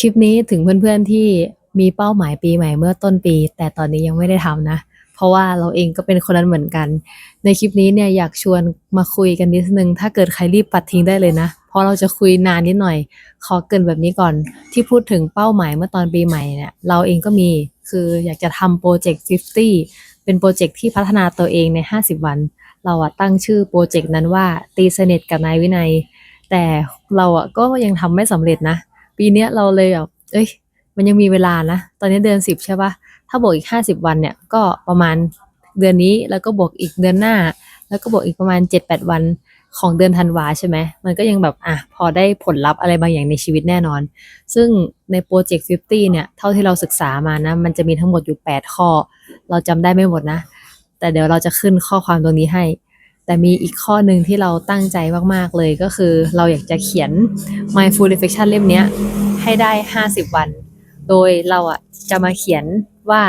คลิปนี้ถึงเพื่อนๆที่มีเป้าหมายปีใหม่เมื่อต้นปี แต่ตอนนี้ยังไม่ได้ทำนะ เพราะว่าเราเองก็เป็นคนนั้นเหมือนกัน ในคลิปนี้เนี่ยอยากชวนมาคุยกันนิดนึง ถ้าเกิดใครรีบปัดทิ้งได้เลยนะ เพราะเราจะคุยนานนิดหน่อย ขอเกินแบบนี้ก่อน ที่พูดถึงเป้าหมายเมื่อตอนปีใหม่เนี่ยเราเองก็มีคืออยากจะทำโปรเจกต์50 เป็นโปรเจกต์ที่พัฒนาตัวเองใน 50 วัน เราอะตั้งชื่อโปรเจกต์นั้นว่าตีสนิทกับนายวินัย แต่เราอะก็ยังทำไม่สำเร็จนะ ปีเนี้ยเราเลยแบบเอ้ย มันยังมีเวลานะ ตอนนี้เดือนสิบใช่ปะถ้าบวกอีกห้าสิบวันเนี่ย ก็ประมาณเดือนนี้แล้วก็บวกอีกเดือนหน้า แล้วก็บวกอีกประมาณเจ็ดแปดวันของเดือนธันวาใช่ไหม มันก็ยังแบบอะพอได้ผลลัพธ์อะไรบางอย่างในชีวิตแน่นอน ซึ่งในโปรเจกต์50 เนี่ย เท่าที่เราศึกษามานะ มันจะมีทั้งหมดอยู่ 8 ข้อ เราจำได้ไม่หมดนะ แต่เดี๋ยวเราจะขึ้นข้อความตรงนี้ให้ แต่มีอีกข้อหนึ่งที่เราตั้งใจมาก ๆ เลยก็คือเราอยากจะเขียน Mindful Reflection เล่มนี้ให้ได้ 50 วัน โดยเราอะจะมาเขียนว่า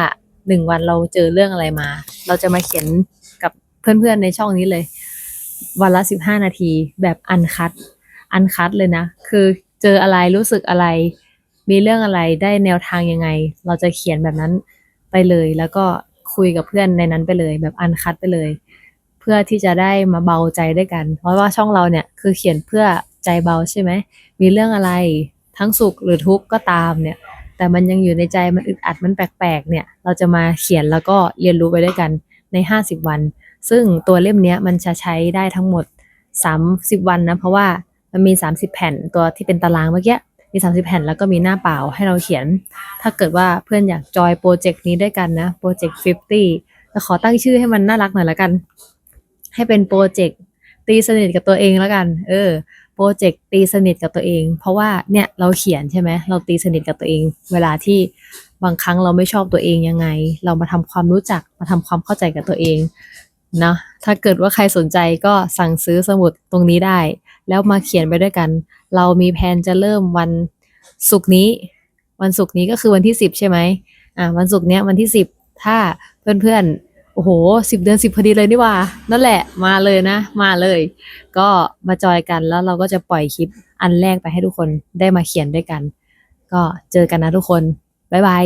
หนึ่งวันเราเจอเรื่องอะไรมา เราจะมาเขียนกับเพื่อนๆในช่องนี้เลย วันละ 15 นาทีแบบอันคัด อันคัดเลยนะ คือเจออะไรรู้สึกอะไร มีเรื่องอะไรได้แนวทางยังไง เราจะเขียนแบบนั้นไปเลย แล้วก็คุยกับเพื่อนในนั้นไปเลย แบบอันคัดไปเลย เพื่อที่จะได้มาเบาใจด้วยกัน เพราะว่าช่องเราเนี่ยคือเขียนเพื่อใจเบาใช่ไหมมีเรื่องอะไรทั้งสุขหรือทุกข์ก็ตามเนี่ย แต่มันยังอยู่ในใจมันอึดอัดมันแปลกๆเนี่ย เราจะมาเขียนแล้วก็เรียนรู้ไปด้วยกันใน 50 วัน ซึ่งตัวเล่มนี้มันจะใช้ได้ทั้งหมด 30 วันนะเพราะว่ามันมี 30 แผ่นตัวที่เป็นตารางเมื่อกี้มี 30 แผ่นแล้วก็มีหน้าเปล่าให้เราเขียน ถ้าเกิดว่าเพื่อนอยากจอยโปรเจกต์นี้ด้วยกันนะโปรเจกต์50จะขอตั้งชื่อให้มันน่ารักหน่อยละกัน ให้เป็นโปรเจกต์ตีสนิทกับตัวเองแล้วกัน เออ โปรเจกต์ตีสนิทกับตัวเอง เพราะว่าเนี่ยเราเขียนใช่ไหมเราตีสนิทกับตัวเอง เวลาที่บางครั้งเราไม่ชอบตัวเองยังไง เรามาทำความรู้จักมาทำความเข้าใจกับตัวเองนะถ้าเกิดว่าใครสนใจก็สั่งซื้อสมุดตรงนี้ได้ แล้วมาเขียนไปด้วยกัน เรามีแผนจะเริ่มวันศุกร์นี้ วันศุกร์นี้ก็คือวันที่สิบใช่ไหมอ่าวันศุกร์เนี้ยวันที่สิบถ้าเพื่อนๆ โอ้โหสิบเดือนสิบพอดีเลยนี่ว่า นั่นแหละมาเลยนะ มาเลย ก็มาจอยกันแล้วเราก็จะปล่อยคลิปอันแรกไปให้ทุกคนได้มาเขียนด้วยกัน ก็เจอกันนะทุกคน บ๊ายบาย